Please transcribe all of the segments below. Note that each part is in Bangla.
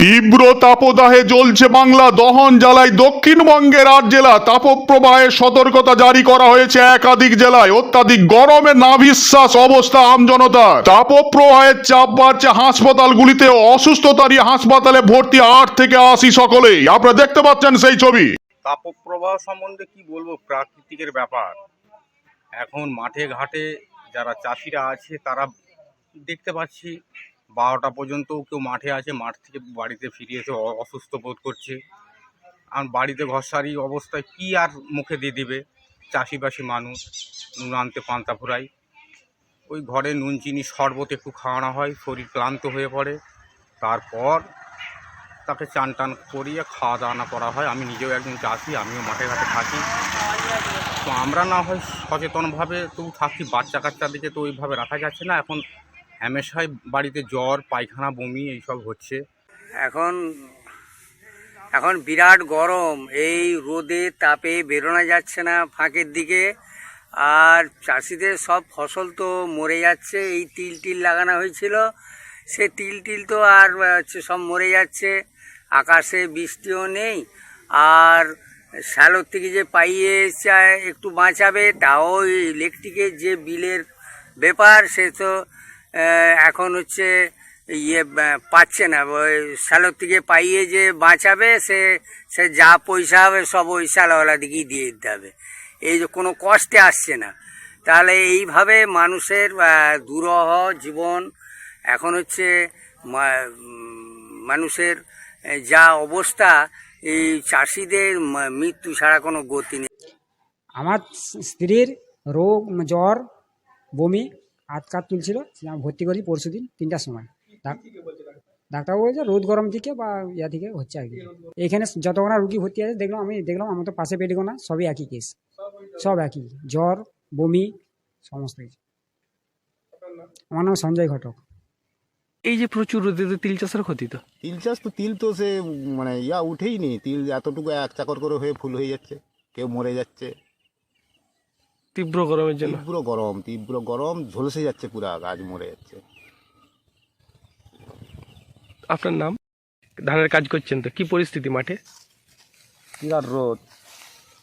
তীব্র তাপদাহে জ্বলছে বাংলা, দহন জ্বালায় দক্ষিণবঙ্গের আট জেলা। তাপপ্রবাহের সতর্কতা জারি করা হয়েছে একাধিক জেলায়। অত্যাধিক গরমে নাভিশ্বাস অবস্থা আমজনতার তাপপ্রবাহের চাপ বাড়ছে হাসপাতালগুলিতে। অসুস্থতারই হাসপাতালে ভর্তি আট থেকে আশি সকলেই। আপনারা দেখতে পাচ্ছেন সেই ছবি। তাপপ্রবাহ সম্বন্ধে কি বলব? প্রাকৃতিকের ব্যাপার। এখন মাঠে ঘাটে যারা চাষিরা আছে, তারা দেখতে পাচ্ছি বারোটা পর্যন্ত কেউ মাঠে আছে, মাঠ থেকে বাড়িতে ফিরে এসে অসুস্থ বোধ করছে। আর বাড়িতে ঘরসারি অবস্থায় কি আর মুখে দিয়ে দিবে? চাষিবাসী মানুষ, নুন আনতে পান্তা ফুরাই। ওই ঘরে নুন, চিনি, শরবত একটু খাওয়ানো হয়, শরীর ক্লান্ত হয়ে পড়ে। তারপর তাকে চান টান করিয়ে খাওয়া দাওয়া করা হয়। আমি নিজেও একজন চাষি, আমিও মাঠে ঘাটে থাকি। তো আমরা না হয় সচেতনভাবে তো থাকি বাচ্চা কাচ্চাদেরকে তো ওইভাবে রাখা যাচ্ছে না। এখন হামেশাই বাড়িতে জ্বর, পায়খানা, বমি এইসব হচ্ছে। এখন এখন বিরাট গরম। এই রোদে, তাপে বেরোনো যাচ্ছে না ফাঁকের দিকে। আর চাষিদের সব ফসল তো মরে যাচ্ছে। এই তিল টিল লাগানো হয়েছিল। সে তিল টিল তো আর হচ্ছে সব মরে যাচ্ছে। আকাশে বৃষ্টিও নেই। আর শ্যালোর থেকে যে পাইয়ে চায় একটু বাঁচাবে, তাও ইলেকট্রিকের যে বিলের ব্যাপার, সে তো এখন হচ্ছে ইয়ে পাচ্ছে না। ওই শ্যালোর থেকে পাইয়ে যে বাঁচাবে, সে সে যা পয়সা হবে সব ওই শ্যালোওয়ালা দিকেই দিয়ে দিতে হবে। এই যে কোনো কষ্টে আসছে না। তাহলে এইভাবে মানুষের দুরহ জীবন এখন হচ্ছে মানুষের যা অবস্থা, এই চাষিদের মৃত্যু ছাড়া কোনো গতি নেই। আমার স্ত্রীর রোগ, জ্বর, বমি হাত কাত তুলছিল সে আমি ভর্তি করি পরশু দিন তিনটার সময়। ডাক- ডাক্তার বলছে রোদ গরম থেকে বা ইয়া থেকে হচ্ছে আর কি। এখানে যতক্ষণ রুগী ভর্তি আছে দেখলাম আমি দেখলাম আমার তো পাশে পেটিগোনা সবই একই কেস সব একই জ্বর বমি সমস্ত কিছু। আমার নাম সঞ্জয় ঘটক। এই যে প্রচুর রোদে তো তিল চাষের ক্ষতি তো। তিল চাষ তো তিল তো সে মানে ইয়া উঠেই নি তিল এতটুকু এক চাকর করে হয়ে ফুল হয়ে যাচ্ছে কেউ মরে যাচ্ছে। তীব্র গরমের জন্য। তীব্র গরম তীব্র গরম ঝলসে যাচ্ছে পুরা গাছ মরে যাচ্ছে। আপনার নাম? ধানের কাজ করছেন তো কি পরিস্থিতি মাঠে? বিরাট রোদ।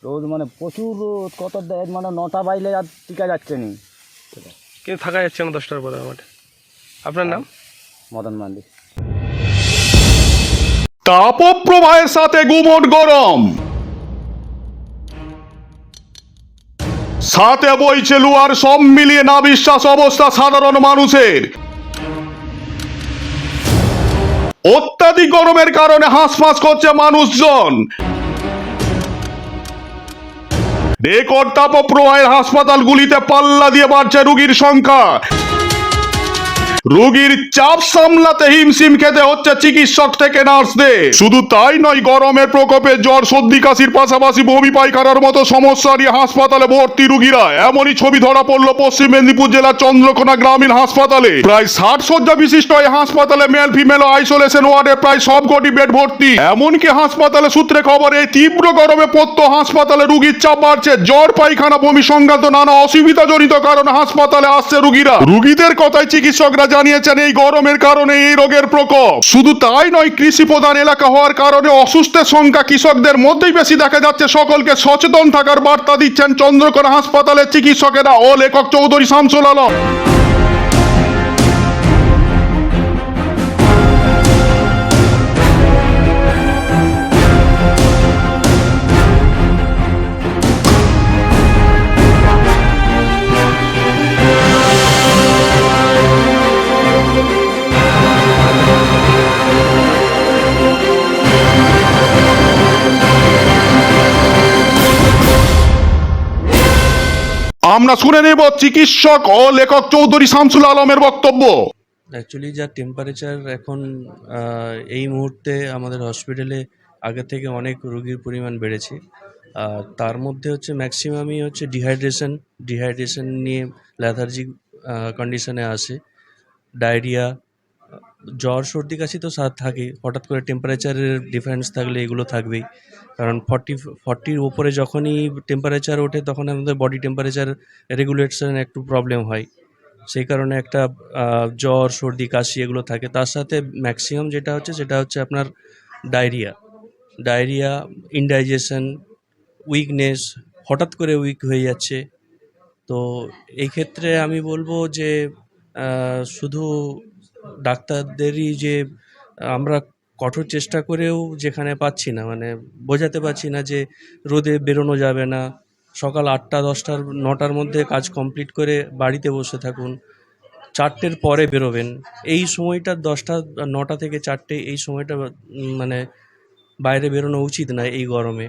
রোদ মানে প্রচুর রোদ কত দেয় মানে নটা বাইলে আর টিকা যাচ্ছে নি। কিন্তু থাকা যাচ্ছে না দশটার পরে মাঠে আপনার নাম? মদন মান্ডি। তাপপ্রবাহের সাথে গুমট গরম। সাথে বইছে লুয়ার, সব মিলিয়ে না বিশ্বাস অবস্থা সাধারণ মানুষের। অত্যাধিক গরমের কারণে হাঁসফাঁস করছে মানুষজন। রেকর্ড তাপপ্রবাহের হাসপাতালগুলিতে পাল্লা দিয়ে বাড়ছে রুগীর সংখ্যা। রোগীর চাপ সামলাতে হিমশিম খেতে হচ্ছে চিকিৎসক থেকে নার্সদের। শুধু তাই নয়, গরমের প্রকোপে জ্বর, সর্দি, কাশির পাশাপাশি বমি পায়খানার মতো সমস্যা নিয়ে হাসপাতালে ভর্তি রোগীরা। এমনই ছবি ধরা পড়ল পশ্চিম মেদিনীপুর জেলার চন্দ্রকোনা গ্রামীণ হাসপাতালে। প্রায় ষাট শয্যা বিশিষ্ট এই হাসপাতালে মেল ফিমেল আইসোলেশন ওয়ার্ডে প্রায় সবকটি বেড ভর্তি। এমনকি হাসপাতালে সূত্রে খবর, এই তীব্র গরমে পত্য হাসপাতালে রুগীর চাপ বাড়ছে। জ্বর, পায়খানা, বমি সংক্রান্ত নানা অসুবিধা জনিত কারণে হাসপাতালে আসছে রুগীরা। রুগীদের কথায় চিকিৎসকরা জানিয়েছেন, এই গরমের কারণে এই রোগের প্রকোপ। শুধু তাই নয়, কৃষি প্রধান এলাকা হওয়ার কারণে অসুস্থের সংখ্যা কৃষকদের মধ্যেই বেশি দেখা যাচ্ছে। সকলকে সচেতন থাকার বার্তা দিচ্ছেন চন্দ্রকোনা হাসপাতালের চিকিৎসকেরা। ও লেখক চৌধুরী শামসুল আলম। আমরা শুনে নেব চিকিৎসক ও লেখক চৌধুরী শামসুল আলমের বক্তব্য। অ্যাকচুয়ালি যা টেম্পারেচার এখন এই মুহূর্তে আমাদের হসপিটালে আগে থেকে অনেক রোগীর পরিমাণ বেড়েছে। আর তার মধ্যে হচ্ছে ম্যাক্সিমামই হচ্ছে ডিহাইড্রেশন ডিহাইড্রেশন নিয়ে ল্যাথার্জিক কন্ডিশনে আসে। ডায়রিয়া জ্বর, সর্দি, কাশি তো সা থাকে হঠাৎ করে টেম্পারেচারের ডিফারেন্স থাকলে এগুলো থাকবেই। কারণ ফর্টি ফর্টির ওপরে যখনই টেম্পারেচার ওঠে, তখন আমাদের বডি টেম্পারেচার রেগুলেশন একটু প্রবলেম হয়। সেই কারণে একটা জ্বর, সর্দি, কাশি এগুলো থাকে। তার সাথে ম্যাক্সিমাম যেটা হচ্ছে, সেটা হচ্ছে আপনার ডায়রিয়া ডায়রিয়া ইনডাইজেশন উইকনেস হঠাৎ করে উইক হয়ে যাচ্ছে। তো এই ক্ষেত্রে আমি বলব যে শুধু ডাক্তারদেরই যে আমরা কঠোর চেষ্টা করেও যেখানে পাচ্ছি না মানে বোঝাতে পারছি না যে রোদে বেরোনো যাবে না। সকাল আটটা, দশটার, নটার মধ্যে কাজ কমপ্লিট করে বাড়িতে বসে থাকুন। চারটের পরে বেরোবেন। এই সময়টা দশটা, নটা থেকে চারটে, এই সময়টা মানে বাইরে বেরোনো উচিত না এই গরমে।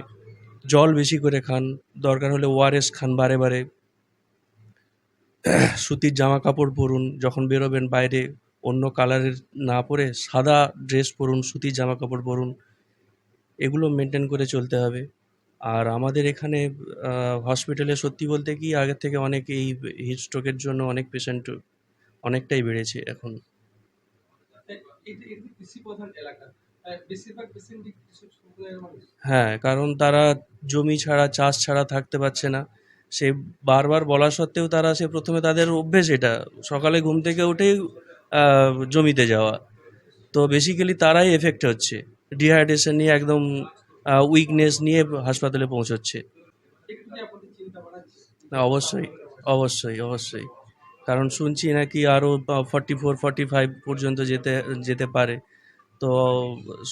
জল বেশি করে খান, দরকার হলে ওআরএস খান বারে বারে। সুতির জামা কাপড় পরুন, যখন বেরোবেন বাইরে, অন্য কালারের না পরে সাদা ড্রেস পরুন, সুতির জামা কাপড় পরুন, এগুলো মেনটেন করে চলতে হবে। আর আমাদের এখানে হসপিটালে সত্যি বলতে কি আগের থেকে অনেক এই হিট স্ট্রোকের জন্য অনেক পেশেন্ট অনেকটাই বেড়েছে এখন। হ্যাঁ কারণ তারা জমি ছাড়া, চাষ ছাড়া থাকতে পারছে না। সে বারবার বলা সত্ত্বেও তারা সে প্রথমে তাদের অভ্যেস এটা। সকালে ঘুম থেকে উঠেই জমিতে যাওয়া। তো বেসিক্যালি তারাই এফেক্ট হচ্ছে। ডিহাইড্রেশন নিয়ে একদম উইকনেস নিয়ে হাসপাতালে পৌঁছচ্ছে। অবশ্যই অবশ্যই অবশ্যই। কারণ শুনছি নাকি আরও ফর্টি ফোর ফর্টি ফাইভ পর্যন্ত যেতে যেতে পারে। তো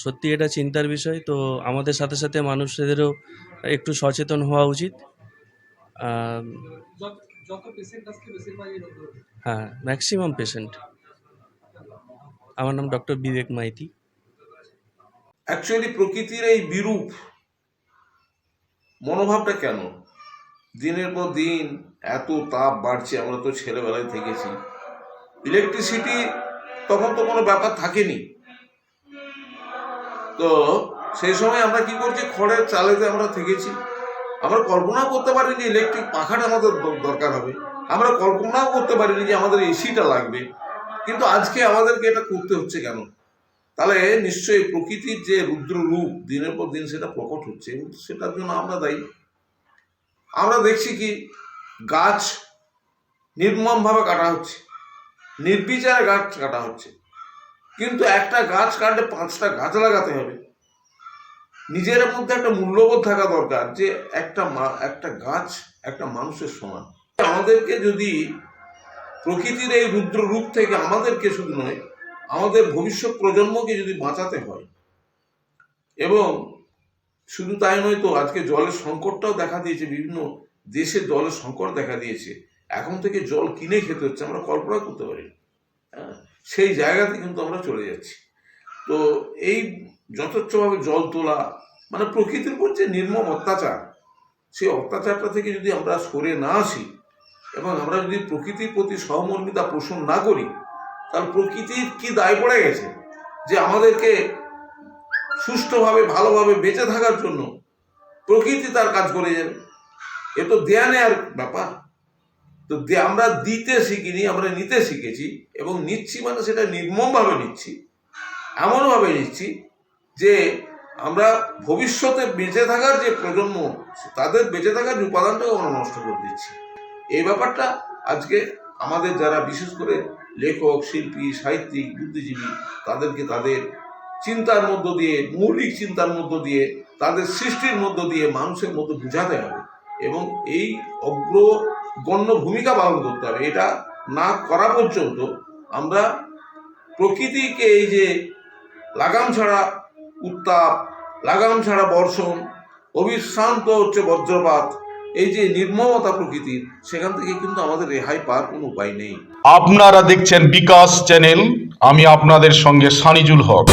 সত্যি এটা চিন্তার বিষয়। তো আমাদের সাথে সাথে মানুষদেরও একটু সচেতন হওয়া উচিত। হ্যাঁ ম্যাক্সিমাম পেশেন্ট আমার নাম ডক্টর বিবেক মাইতি। অ্যাকচুয়ালি প্রকৃতির এই বিরূপ মনোভাবটা কেন? দিনের পর দিন এত তাপ বাড়ছে আমরা তো ছেলেবেলায় থেকেছি। ইলেকট্রিসিটি তখন তো কোনো ব্যাপার থাকেনি। তো সেই সময় আমরা কি করছি? খড়ের চালেতে আমরা থেকেছি। আমরা কল্পনাও করতে পারিনি ইলেকট্রিক পাখাটা আমাদের দরকার হবে। আমরা কল্পনাও করতে পারিনি যে আমাদের এসিটা লাগবে। কিন্তু আজকে আমাদেরকে এটা করতে হচ্ছে কেন? তাহলে নিশ্চয়ই প্রকৃতির যে রুদ্র রূপ, দিনের পর দিন সেটা প্রকট হচ্ছে সেটার জন্য আমরা দায়ী। আমরা দেখছি কি, গাছ নির্মমভাবে কাটা হচ্ছে, নির্বিচারে গাছ কাটা হচ্ছে। কিন্তু একটা গাছ কাটলে পাঁচটা গাছ লাগাতে হবে। নিজের মধ্যে একটা মূল্যবোধ থাকা দরকার যে একটা একটা গাছ একটা মানুষের সমান। আমাদেরকে যদি প্রকৃতির এই রুদ্র রূপ থেকে আমাদেরকে শুধু নয় আমাদের ভবিষ্যৎ প্রজন্মকে যদি বাঁচাতে হয় এবং শুধু তাই নয় তো আজকে জলের সংকটটাও দেখা দিয়েছে বিভিন্ন দেশে জলের সংকট দেখা দিয়েছে। এখন থেকে জল কিনে খেতে হচ্ছে আমরা কল্পনা করতে পারি হ্যাঁ, সেই জায়গাতে কিন্তু আমরা চলে যাচ্ছি। তো এই যথেচ্ছভাবে জল তোলা মানে প্রকৃতির উপর যে নির্মম অত্যাচার, সেই অত্যাচারটা থেকে যদি আমরা সরে না আসি, এবং আমরা যদি প্রকৃতির প্রতি সহমর্মিতা পোষণ না করি, তাহলে প্রকৃতির কি দায় পড়ে গেছে? যে আমাদেরকে সুষ্ঠুভাবে, ভালোভাবে বেঁচে থাকার জন্য প্রকৃতি তার কাজ করে যাবে। এ তো দেয়া নেয়ার ব্যাপার। তো আমরা দিতে শিখিনি, আমরা নিতে শিখেছি, এবং নিচ্ছি মানে সেটা নির্মমভাবে নিচ্ছি, এমনভাবে নিচ্ছি যে আমরা ভবিষ্যতে বেঁচে থাকার যে প্রজন্ম, তাদের বেঁচে থাকার যে উপাদানটাও আমরা নষ্ট করে দিচ্ছি। এই ব্যাপারটা আজকে আমাদের যারা বিশেষ করে লেখক, শিল্পী, সাহিত্যিক, বুদ্ধিজীবী, তাদেরকে তাদের চিন্তার মধ্য দিয়ে, মৌলিক চিন্তার মধ্য দিয়ে, তাদের সৃষ্টির মধ্য দিয়ে মানুষের মধ্যে বুঝাতে হবে এবং এই অগ্রগণ্য ভূমিকা পালন করতে হবে। এটা না করা পর্যন্ত আমরা প্রকৃতিকে এই যে লাগাম ছাড়া উত্তাপ, লাগাম ছাড়া বর্ষণ, অবিশ্রান্ত হচ্ছে বজ্রপাত, এই যে নির্মমতা প্রকৃতির সেখান থেকে কিন্তু আমাদের রেহাই পাওয়ার কোনো উপায় নেই। আপনারা দেখছেন বিকাশ চ্যানেল, আমি আপনাদের সঙ্গে সানিজুল হক।